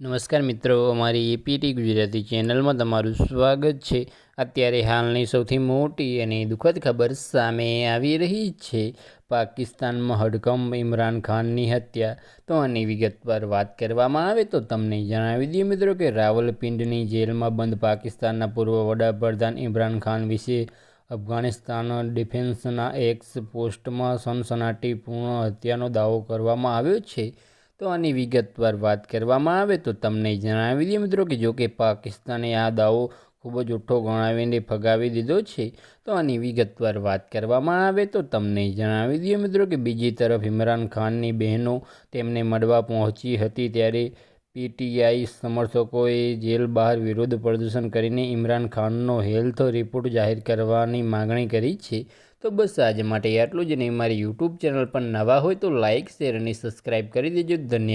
નમસ્કાર મિત્રો, અમારી એપીટી ગુજરાતી ચેનલમાં તમારું સ્વાગત છે. અત્યારે હાલની સૌથી મોટી અને દુઃખદ ખબર સામે આવી રહી છે. પાકિસ્તાનમાં હડકંપ, ઇમરાન ખાનની હત્યા. તો આની વિગતવાર વાત કરવામાં આવે તો તમને જણાવી દઈએ મિત્રો કે રાવલપિંડની જેલમાં બંધ પાકિસ્તાનના પૂર્વ વડાપ્રધાન ઇમરાન ખાન વિશે અફઘાનિસ્તાન ડિફેન્સના એક્સ પોસ્ટમાં સનસનાટીપૂર્ણ હત્યાનો દાવો કરવામાં આવ્યો છે. તો આની વિગતવાર વાત કરવામાં આવે તો તમને જણાવી દઈએ મિત્રો કે જો કે પાકિસ્તાને આ દાવો ખૂબ જ ઉઠ્ઠો ગણાવીને ફગાવી દીધો છે, તો આની વિગતવાર વાત કરવામાં આવે તો તમને જણાવી દઈએ મિત્રો કે બીજી તરફ ઇમરાન ખાનની બહેનો તેમને મળવા પહોંચી હતી ત્યારે પીટીઆઈ સમર્થકોએ જેલ બહાર વિરોધ પ્રદર્શન કરીને ઇમરાન ખાનનો હેલ્થ રિપોર્ટ જાહેર કરવાની માગણી કરી છે તો બસ આજે માટે આટલું જ નહીં મારી યુટ્યુબ ચેનલ પર નવા હોય તો લાઇક શેર અને સબસ્ક્રાઈબ કરી દેજો. ધન્યવાદ.